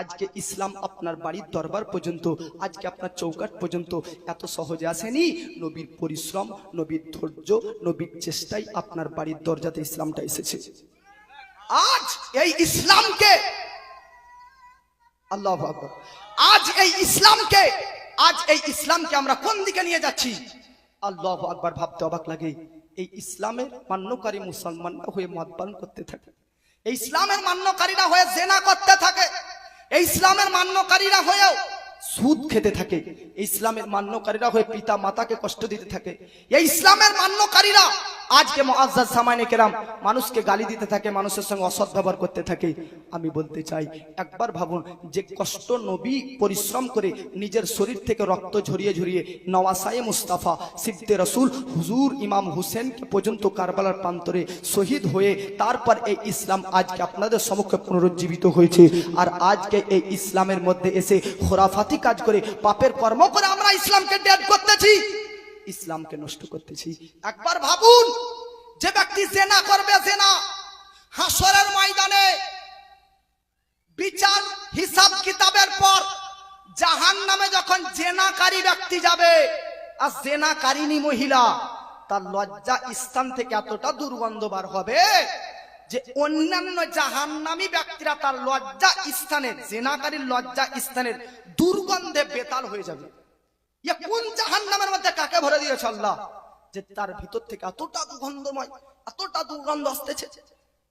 আজকে ইসলাম আপনার বাড়ির দরবার পর্যন্ত, আজকে আপনার চৌকাট পর্যন্ত এত সহজে আসেনি। নবীর পরিশ্রম, নবীর ধৈর্য, নবীর চেষ্টাই আপনার বাড়ির দরজাতে ইসলামটা এসেছে। আজ এই ইসলামকে আল্লাহ আজ এই ইসলামকে, আজ এই ইসলামকে আমরা কোন দিকে নিয়ে যাচ্ছি? আল্লাহ আকবার ভাবতে অবাক লাগে। এই ইসলামের মান্যকারী মুসলমানরা হয়ে মদ পালন করতে থাকে। এই ইসলামের মান্যকারীরা হয়ে জেনা করতে থাকে। এই ইসলামের মান্যকারীরা হয়েও সুদ খেতে থাকে। ইসলামের মান্যকারীরা হয়ে পিতা মাতাকে কষ্ট দিতে থাকে। এই ইসলামের মান্যকারীরা, আজকে মুআজ্জাজ সামাইনে কেরাম মানুষকে গালি দিতে থাকে, মানুষের সঙ্গে অসৎ ব্যবহার করতে থাকে। আমি বলতে চাই, একবার ভাবুন যে কষ্ট নবী পরিশ্রম করে নিজের শরীর থেকে রক্ত ঝরিয়ে ঝরিয়ে নওয়াসায়ে মুস্তাফা সিদ্দে রসুল, হুজুর ইমাম হুসেনকে পর্যন্ত কারবালার প্রান্তরে শহীদ হয়ে তারপর এই ইসলাম আজকে আপনাদের সমক্ষে পুনরুজ্জীবিত হয়েছে। আর আজকে এই ইসলামের মধ্যে এসে খোরাফাতি কাজ করে, পাপের কর্ম করে আমরা ইসলামকে ডেট করতেছি। ইসলামকে নষ্ট করতেছি। একবার ভাবুন, যে ব্যক্তি জেনা করবে জেনা, হাসরের ময়দানে বিচার, হিসাব কিতাবের পর জাহান নামে যখন জেনাকারী ব্যক্তি যাবে, আর জেনাকারিনী মহিলা, তার লজ্জা স্থান থেকে এতটা দুর্গন্ধ বার হবে। যে অন্যান্য জাহান্নামী ব্যক্তিরা তার লজ্জা স্থানের জেনাকারীর লজ্জা স্থানের দুর্গন্ধে বেতাল হয়ে যাবে। কোন জাহান্নামের মধ্যে কাকে ভরে দিয়েছে আল্লাহ? যে তার ভিতর থেকে এতটা দুর্গন্ধময়, এতটা দুর্গন্ধ আসতেছে।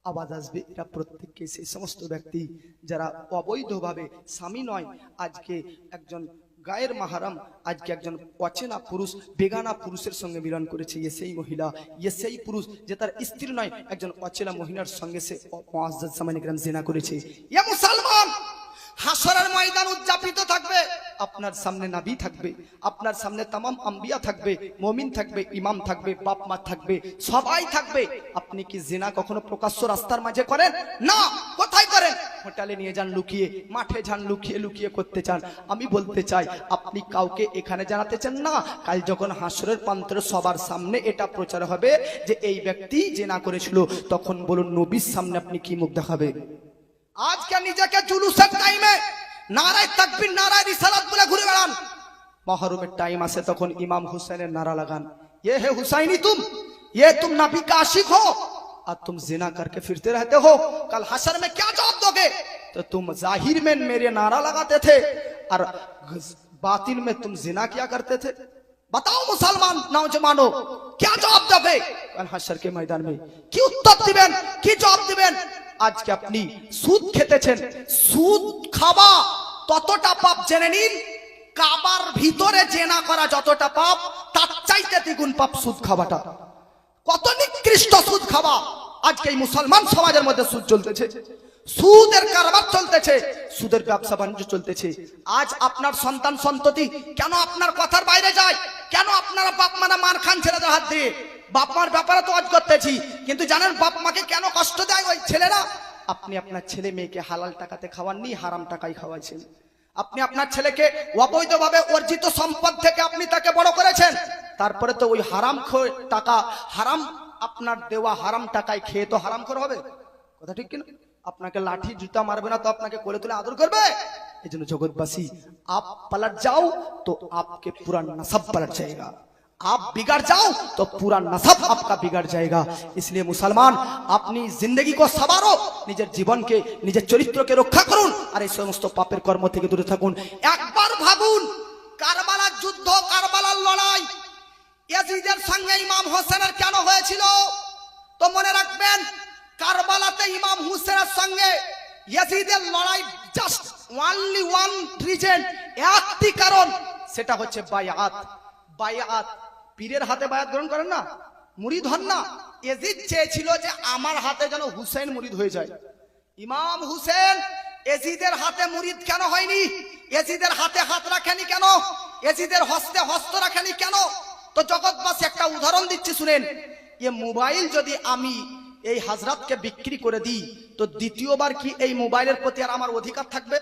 আওয়াজ আসবে, এরা প্রত্যেককে সেই সমস্ত ব্যক্তি যারা অবৈধভাবে স্বামী নয়, আজকে একজন গায়ের মাহারাম, আজকে একজন অচেনা পুরুষ, বেগানা পুরুষের সঙ্গে মিলন করেছে ইয়ে সেই মহিলা ইয়ে সেই পুরুষ যে তার স্ত্রী নয়, একজন অচেনা মহিলার সঙ্গে সে সামানিগ্রাম জেনা করেছে। ইয়ে মুসলমান হাসরের ময়দান উদযাপিত থাকবে, আপনার সামনে নাবি থাকবে, আপনার সামনে তামাম আম্বিয়া থাকবে, মমিন থাকবে, ইমাম থাকবে, বাপ মা থাকবে, সবাই থাকবে। আপনি কি জেনা কখনো প্রকাশ্য রাস্তার মাঝে করেন? না কোথায় করেন হোটেলে নিয়ে যান লুকিয়ে মাঠে যান লুকিয়ে লুকিয়ে করতে চান। আমি বলতে চাই আপনি কাউকে এখানে জানাতে চান না? কাল যখন হাসরের পান্ত্র সবার সামনে এটা প্রচার হবে যে এই ব্যক্তি যে না করেছিল তখন বলুন নবীর সামনে আপনি কি মুখ দেখাবে? আজকে নিজেকে জুলুসের টাইমে নারায় তাকবির নারায় রিসালাত বলে ঘুরে বেড়ান। মহরমের টাইম আছে তখন ইমাম হুসেনের নারা লাগান। এ হে হুসাইনি তুম এ তুম নাপিকা আশিক হো और तुम जिना करके फिरते रहते हो कल हशर में क्या जवाब दोगे तो तुम जाहिर में मेरे नारा लगाते थे और बातिल में तुम जिना किया करते थे बताओ मुसलमान नौजवानों क्या जवाब दोगे कल हशर के मैदान में কি উত্তর দিবেন কি জবাব দিবেন আজকে আপনি সুদ খেতেছেন সুদ খাওয়া ততটা পাপ জেনে নিন কাবার ভিতরে জেনা করা যতটা পাপ তার চাইতে দ্বিগুণ পাপ সুদ খাওয়াটা কত নিকৃষ্ট সুদ খাওয়া। আজকে এই মুসলমান সমাজের মধ্যে সুদ চলতেছে। সুদের কারবার চলতেছে, সুদের ব্যবসা বাণিজ্য চলতেছে। আজ আপনার সন্তান সন্ততি কেন আপনার কথার বাইরে যায়? কেন আপনারা বাপ মারা মার খান ছেলেদের হাত দিয়ে? বাপ মার ব্যাপারে তো আজ করতেছি, কিন্তু জানেন বাপ মাকে কেন কষ্ট দেয় ওই ছেলেরা? আপনি আপনার ছেলে মেয়েকে হালাল টাকাতে খাওয়াননি, হারাম টাকাই খাওয়াইছেন। আপনি আপনার ছেলেকে অবৈধভাবে অর্জিত সম্পদ থেকে আপনি তাকে বড় করেছেন। তারপরে তো ওই হারাম খো- টাকা হারাম আপনার দেওয়া হারাম টাকায় খেয়ে তো হারাম করে হবে কথা ঠিক কিনা আপনাকে লাঠি জুতা মারবে না তো আপনাকে কোলে তুলে আদর করবে এই জন্য জগৎবাসী আপ পালট যাও তো আপকে পুরা নসব पलट जाएगा आप बिगड़ जाओ तो पूरा नसब आपका बिगड़ जाएगा इसलिए मुसलमान अपनी जिंदगी को सवारो নিজের জীবনকে নিজের চরিত্রকে রক্ষা করুন আর এই সমস্ত পাপের কর্ম থেকে দূরে থাকুন একবার ভাবুন কারবালার যুদ্ধ কারবালার লড়াই ইয়াজিদের সঙ্গে ইমাম হোসেনের কেন হয়েছিল? তো মনে রাখবেন, কারবালাতে ইমাম হুসেনের সঙ্গে ইয়াজিদের লড়াই জাস্ট ওয়ানলি ওয়ান রিজন একটি কারণ, সেটা হচ্ছে বায়াত। বায়াত, পীরের হাতে বায়াত গ্রহণ করেন না, মুরিদ হন না। এজিদ চেয়েছিল যে আমার হাতে যেন হুসেন মুরিদ হয়ে যায়। ইমাম হুসেন এজিদের হাতে মুরিদ কেন হয়নি? এজিদের হাতে হাত রাখেনি কেন? এজিদের হস্তে হস্ত রাখেনি কেন? তো জগৎবাসী একটা উদাহরণ দিচ্ছি, শুনেন। এ মোবাইল যদি আমি এই হাজরাতকে বিক্রি করে দিই, তো দ্বিতীয়বার কি এই মোবাইলের প্রতি আর আমার অধিকার থাকবে?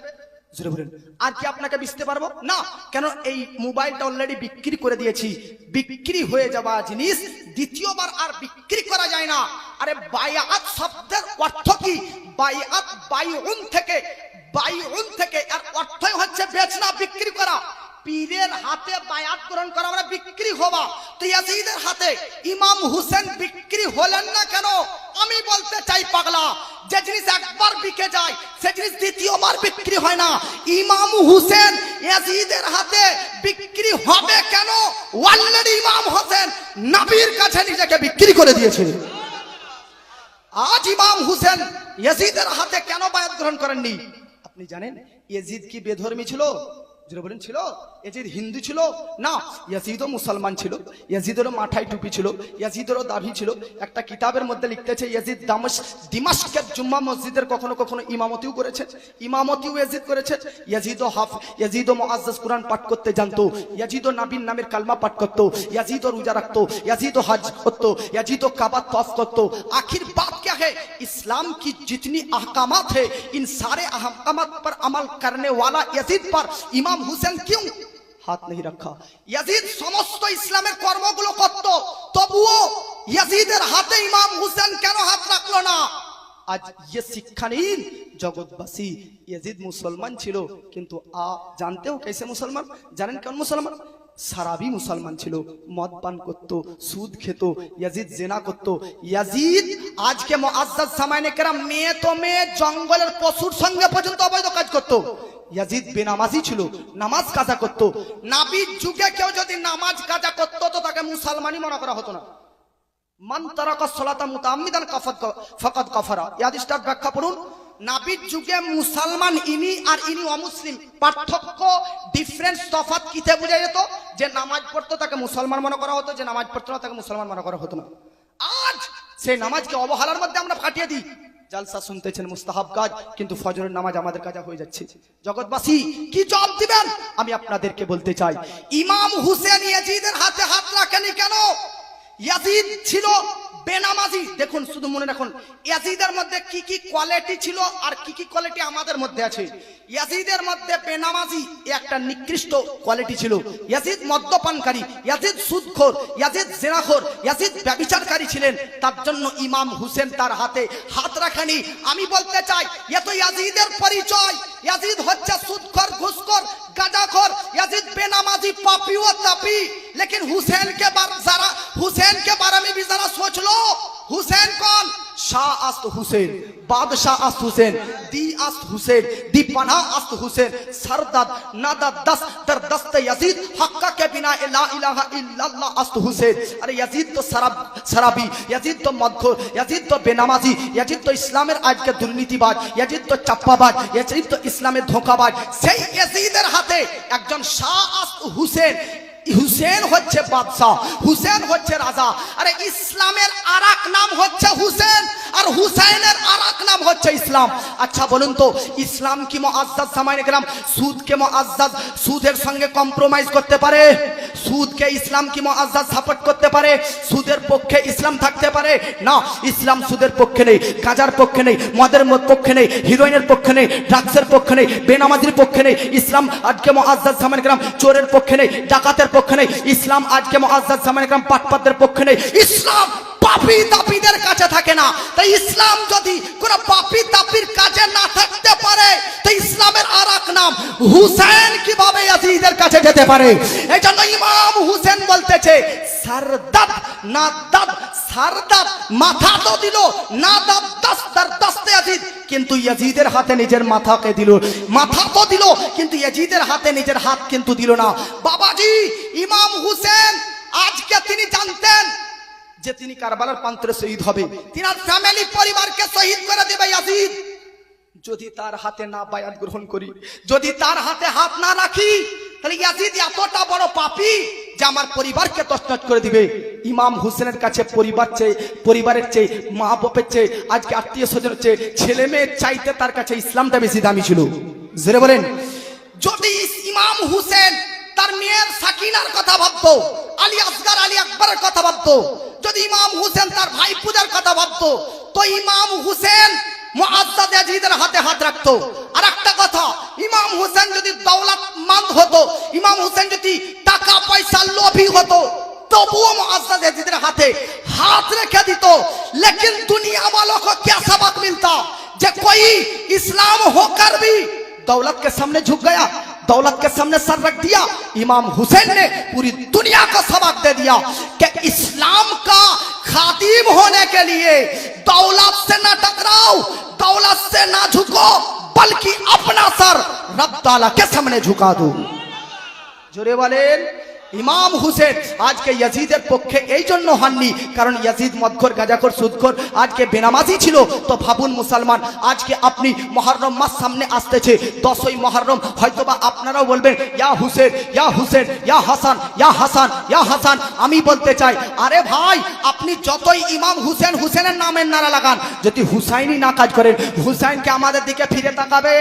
আর কি আপনাকে বুঝতে পারব? না, কেন এই মোবাইলটা অলরেডি বিক্রি করে দিয়েছি। বিক্রি হয়ে যাওয়া জিনিস দ্বিতীয়বার আর বিক্রি করা যায় না। আরে বায়াত শব্দের অর্থ কি? বায়াত বাইউন থেকে বাইউন থেকে আর অর্থই হচ্ছে বেচনা, বিক্রি করা। পীরের হাতে বায়াত গ্রহণ করা মানে বিক্রি হবা তো ইয়াজিদের হাতে ইমাম হুসেন বিক্রি হলেন না কেন? আমি বলতে চাই পাগলা, যে জিনিস একবার বিকে যায়, সে জিনিস দ্বিতীয়বার বিক্রি হয় না। ইমাম হুসেন ইয়াজিদের হাতে বিক্রি হবে কেন? অলরেডি ইমাম হোসেন নবীর কাছে নিজেকে বিক্রি করে দিয়েছে আজ ইমাম হুসেন ইয়াজিদের হাতে কেন বায়াত গ্রহণ করেননি? আপনি জানেন ইয়াজিদ কি বেধর্মী ছিল? জোরে বলেন ছিল ইয়াজিদ হিন্দু ছিল না ইয়াজিদও মুসলমান ছিল ইয়াজিদেরও মাথায় টুপি ছিল ইয়াজিদেরও দাভি ছিল একটা কিতাবের মধ্যে লিখতেছে ইয়াজিদ দামস দিমাশকের জুম্মা মসজিদের কখনো কখনো ইমামতিও করেছে ইমামতিও ইয়াজিদ করেছে ইয়াজিদও হাফ ইয়াজিদও মুআজ্জাজ কোরআন পাঠ করতে জানতো ইয়াজিদও নাবিন নামের কালমা পাঠ করতো ইয়াজিদও রোজা রাখতো याजीदो हज करतो याजीदो काबा तौफ करतो आखिर बात क्या है इस्लाम की जितनी अहकामात है इन सारे अहकामात पर अमल करने वाला यजीद पर इमाम হুসেন কিউ? হাত নেই রাখা। ইয়াজিদ, সমস্ত ইসলামের কর্মগুলো করত। তবুও ইয়াজিদের হাতে ইমাম হুসেন কেন হাত রাখল না? আজ ইয়ে শিক্ষা নিন জগৎবাসী ইয়াজিদ মুসলমান ছিল, কিন্তু আ জানতেও কেসে মুসলমান? জানেন কেন মুসলমান? সারাবি মুসলমান ছিল, মদ পান করতো, সুদ খেত, ইয়াজিদ জেনা করত। ইয়াজিদ, আজকে মোয়াজ্জাদ সামাইনে কেরাম মেয়ে তো মেয়ে, জঙ্গলের পশুর সঙ্গে পর্যন্ত অবৈধ কাজ করত। ইয়াজিদ বেনামাজি ছিল, নামাজ কাজা করত। নাবির যুগে কেউ যদি নামাজ কাজা করতো, তো তাকে মুসলমানই মনে করা হতো না। মান তারাকা সলাতা মুতাআম্মিদান কাফাত ফাকাদ কাফারা। এই হাদিসটার ব্যাখ্যা পড়ুন। নাবির যুগে মুসলমান ইনি আর ইনি অমুসলিম। পার্থক্য ডিফারেন্স তফাত কিতে বোঝা যেত? যে নামাজ পড়তো তাকে মুসলমান মনে করা হতো, যে নামাজ পড়তো না তাকে মুসলমান মনে করা হতো না। আজ সেই নামাজকে অবহেলার মধ্যে আমরা ফাটিয়ে দিই। জালসা শুনতেছেন মুস্তাহাব কাজ, কিন্তু ফজরের নামাজ আমাদের কাজে হয়ে যাচ্ছে। জগৎবাসী, কি জব দিবেন? আমি আপনাদেরকে বলতে চাই, ইমাম হুসেন ইয়াজিদের হাতে হাত রাখেনি কেন? ইয়াজিদ ছিল বেনামাজি। দেখুন, শুধু মনে রাখুন, ইয়াজিদের মধ্যে কি কি কোয়ালিটি ছিল আর কি কি কোয়ালিটি আমাদের মধ্যে আছে? ইয়াজিদের মধ্যে বেনামাজি একটা নিকৃষ্ট কোয়ালিটি ছিল। ইয়াজিদ মদ্যপানকারী, ইয়াজিদ সুদখোর, ইয়াজিদ জেনাখোর, ইয়াজিদ ব্যভিচারকারী ছিলেন। তার জন্য ইমাম হুসেন তার হাতে হাত রাখেনি। আমি বলতে চাই, এ ইয়াজিদের পরিচয়। ইয়াজিদ হচ্ছে সুদখোর, ঘুষখোর गाजाखोर यजीद बेनामाजी पापी व तपी। लेकिन हुसैन के बारे जरा हुसैन के बारे में भी जरा सोच लो। हुसैन कौन? শাহ আস্ত হুসেন, বাদশাহ আস্ত হুসেন, দি আস্ত হুসেন দি পানা আস্ত হুসেন, সরদাদ নাদা দস দর দস্ত ইয়াজিদ, হক্কা কে বিনা লা ইলাহা ইল্লাল্লাহ আস্ত হুসেন। আরে ইয়াজিদ তো সারাব, সারাবি, ইয়াজিদ তো মদখোর, ইয়াজিদ তো বেনামাজি, ইয়াজিদ তো ইসলামের আজকে দুর্নীতিবাজ, ইয়াজিদ তো চাপ্পাবাজ, ইয়াজিদ তো ইসলামের ধোঁকাবাজ। সেই ইয়াজিদের হাতে একজন শাহ আস্ত হুসেন হুসেন হচ্ছে বাদশাহ হুসেন হচ্ছে রাজা আরে ইসলামের আরাক নাম হচ্ছে হুসেন আর হুসাইনের আরাক নাম হচ্ছে ইসলাম। আচ্ছা বলুন তো, ইসলাম কি মুআজ্জাজ সামাইনে গেলাম সুদকে মুআজ্জাজ সুদের সঙ্গে কম্প্রোমাইজ করতে পারে? সুদকে ইসলাম কি মুআজ্জাজ সাপোর্ট করতে পারে? সুদের পক্ষে ইসলাম থাকতে পারে? না, ইসলাম সুদের পক্ষে নেই গাঁজার পক্ষে নেই, মদের মদ পক্ষে নেই, হিরোইনের পক্ষে নেই ড্রাগসের পক্ষে নেই, বেনামাজির পক্ষে নেই, ইসলাম আজকে মুআজ্জাজ সামাইনে গেলাম চোরের পক্ষে নেই, ডাকাতের পক্ষে নেই, ইসলাম আজকে মুআজ্জাজ সামাইনে গেলাম পাটপাতদের পক্ষে নেই, ইসলাম পাপি তাপিদের কাছে থাকে না। তাই ইসলাম যদি কোন পাপি তাপির কাছে না থাকতে পারে তো ইসলামের আর এক নাম হুসেন কীভাবে ইয়াজিদের কাছে যেতে পারে? এই জন্য ইমাম হুসেন বলতেছে সারদাদ না দাদ সারদাদ মাথা তো দিল না দাদ দস্তার, দস্তে ইয়াজিদ। কিন্তু ইয়াজিদের হাতে নিজের মাথাকে দিল। মাথা তো দিল, কিন্তু ইয়াজিদের হাতে নিজের হাত কিন্তু দিল না। বাবাজি, ইমাম হুসেন, আজকে তিনি জানতেন যে তিনি কারবালার প্রান্তরে শহীদ হবে। তিনার ফ্যামিলি পরিবারকে শহীদ করে দেবে ইয়াজিদ। যদি তার হাতে না বায়াত গ্রহণ করি, যদি তার হাতে হাত না রাখি, তাহলে ইয়াজিদ এতটা বড় পাপী যে আমার পরিবারকে তছনছ করে দিবে। ইমাম হুসেনের কাছে পরিবার চেয়ে, পরিবারের চেয়ে মা বাপের চেয়ে, আজকে আত্মীয় স্বজনের চেয়ে, ছেলে মেয়ের চাইতে তার কাছে ইসলামটা বেশি দামি ছিল। জোরে বলেন। যদি ইমাম হুসেন তার মেয়ের সাকিনার কথা ভাবতো, আলী আসগার আলী আকবরের কথা ভাবতো যদি ইমাম হুসেন তার ভাই পূজার কথা ভাবতো তো ইমাম হুসেন মুআদ্দাদ ইয়াজিদের হাতে হাত রাখতো আর একটা কথা ইমাম হুসেন যদি দৌলত মন্দ হতো ইমাম হুসেন যদি টাকা পয়সা লোভী হতো তবুও मुआज्जद याजिद हाथे हाथ रखे दी तो लेकिन दुनिया वालों को क्या सबक मिलता जे कोई इस्लाम होकर भी दौलत के सामने झुक गया दौलत के सामने सर रख दिया। इमाम हुसैन ने पूरी दुनिया को सबक दे दिया कि इस्लाम का खातिब होने के लिए दौलत से ना टकराओ, दौलत से ना झुको, बल्कि अपना सर रब ताला के सामने झुका दो। जोरे वाले ইমাম হুসেন আজকে ইয়াজিদের পক্ষে এই জন্য হননি, কারণ ইয়াজিদ মদখর, গাজাখর, সুদখর আজকে বেনামাজি ছিল। তো ভাবুন মুসলমান, আজকে আপনি মহরম মাস সামনে আসতেছে, দশই মহরম, হয়তোবা আপনারাও বলবেন, ইয়া হুসেন ইয়া হুসেন, ইয়া হাসান ইয়া হাসান ইয়া হাসান। আমি বলতে চাই, আরে ভাই, আপনি যতই ইমাম হুসেন, হুসেনের নামের নারা লাগান, যদি হুসাইনি না কাজ করেন, হুসাইনকে আমাদের দিকে ফিরে তাকাবে।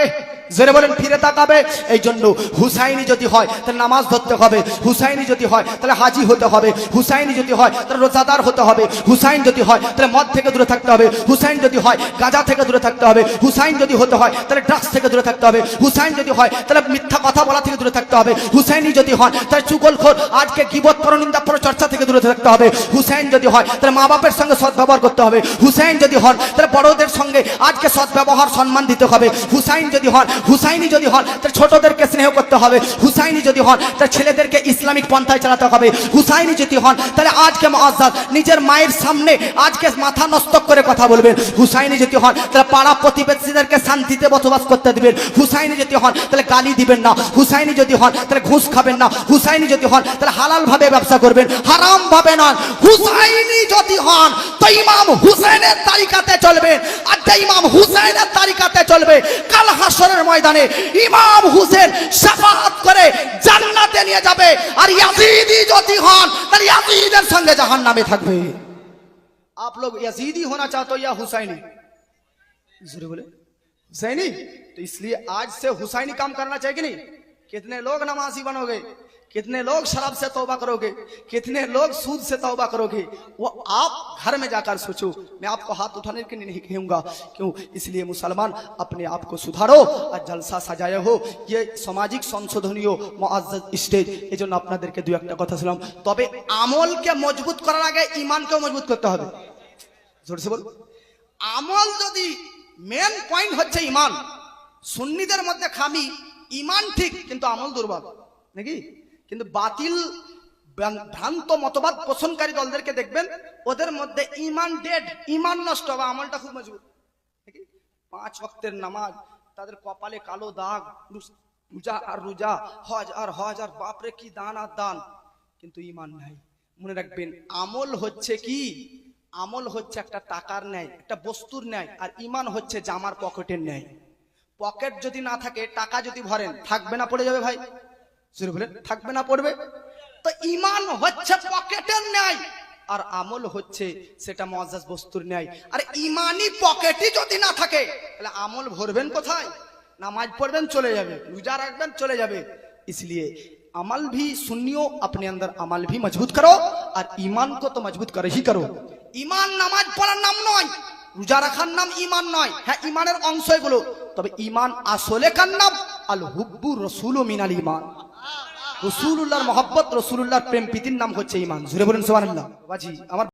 জোরে বলেন, ফিরে তাকাবে? এই জন্য হুসাইনি যদি হয়, তাহলে নামাজ ধরতে হবে। হুসাইনি যদি হয়, তাহলে হাজি হতে হবে। হুসাইনি যদি হয়, তাহলে রোজাদার হতে হবে। হুসাইন যদি হয়, তাহলে মদ থেকে দূরে থাকতে হবে। হুসাইন যদি হয়, গাঁজা থেকে দূরে থাকতে হবে। হুসাইন যদি হতে হয়, তাহলে ড্রাগস থেকে দূরে থাকতে হবে। হুসাইন যদি হয়, তাহলে মিথ্যা কথা বলা থেকে দূরে থাকতে হবে। হুসাইনি যদি হন তাহলে চুগলখোর, আজকে গিবত পরনিন্দা চর্চা থেকে দূরে থাকতে হবে। হুসাইন যদি হয়, তাহলে মা বাপের সঙ্গে সদ্ব্যবহার করতে হবে। হুসাইন যদি হন, তাহলে বড়দের সঙ্গে আজকে সদ্ব্যবহার সম্মান দিতে হবে। হুসাইন যদি হন হুসাইনি যদি হন তাহলে ছোটদেরকে স্নেহ করতে হবে। হুসাইনি যদি হন তাহলে ছেলেদেরকে ইসলামিক পন্থায় চালাতে হবে। হুসাইনি যদি হন, তাহলে আজকে মহাজাদ নিজের মায়ের সামনে আজকে মাথা নষ্ট করে কথা বলবেন। হুসাইনি যদি হন, তাহলে পাড়া প্রতিবেশীদেরকে শান্তিতে বসবাস করতে দিবেন। হুসাইনি যদি হন, তাহলে গালি দিবেন না। হুসাইনি যদি হন, তাহলে ঘুষ খাবেন না। হুসাইনি যদি হন, তাহলে হালাল ভাবে ব্যবসা করবেন। হারাম ভাবে নন হুসাইনি যদি হন, তো ইমাম হুসেনের তালিকাতে চলবে। আর যে ইমাম হুসেনের তালিকাতে চলবে, কাল হাসরের ময়দানে ইমাম হুসেন শাফাআত করে জান্নাতে নিয়ে যাবে আর ইয়াজিদি যদি হন তাহলে ইয়াজিদের সঙ্গে জাহান্নামে থাকবে आप लोग यजीदी होना चाहते हो या हुसैनी जरूर बोले हुसैनी तो इसलिए आज से हुसैनी काम करना चाहिए कि नहीं कितने लोग नमाजी बनोगे कितने लोग शराब से तौबा करोगे कितने लोग सूद से तौबा करोगे वो आप घर में जाकर सोचो मैं आपको हाथ उठाने के लिए नहीं कहूंगा क्यों इसलिए मुसलमान अपने आप को सुधारो और जलसा सजाए हो ये সামাজিক সংশোধনীয় মুআজ্জাজ স্টেজ এই জন্য আপনাদেরকে দু একটা কথা শুনলাম তবে আমলকে মজবুত করার আগে ইমানকেও মজবুত করতে হবে জোরসে বল আমল যদি মেন পয়েন্ট হচ্ছে ইমান সুন্নিদের মধ্যে খামি ইমান ঠিক কিন্তু আমল দুর্বল নাকি কিন্তু বাতিল ভ্রান- ভ্রান্ত মতবাদ পোষণকারী দলদেরকে দেখবেন, ওদের মধ্যে ইমান ডেড, ইমান নষ্ট হবে আমলটা খুব মজবুত। পাঁচ ওয়াক্তের নামাজ, তাদের কপালে কালো দাগ রোজা আর রোজা, হজ আর হজ আর বাপরে কি দান আর দান। কিন্তু ইমান নাই। মনে রাখবেন, আমল হচ্ছে কি? আমল হচ্ছে একটা টাকার ন্যায়, একটা বস্তুর ন্যায়, আর ইমান হচ্ছে জামার পকেটের ন্যায়। পকেট যদি না থাকে, টাকা যদি ভরেন, থাকবে না পড়ে যাবে ভাই। শুরু বলেন থাকবে না পড়বে তো ইমান হচ্ছে পকেটের ন্যায় আর আমল হচ্ছে সেটা মজাজ বস্তুর ন্যায় আর ইমানি পকেটই যদি না থাকে তাহলে আমল ভরবেন কোথায় নামাজ পড়বেন চলে যাবে রোজা রাখবেন চলে যাবে इसलिए अमल भी सुनियो अपने अंदर अमल भी मजबूत करो और ईमान को तो मजबूत कर ही करो ইমান নামাজ পড়ার নাম নয় রোজা রাখার নাম ইমান নয় হ্যাঁ ইমানের অংশ এগুলো তবে ইমান আসলে কার নাম আল হুব্বু রসুল মিনাল ইমান রসুল্লাহর মহব্বত রসুল্লাহর প্রেম প্রীতির নাম হচ্ছে ইমান জুড়ে বলেন সোহান আমার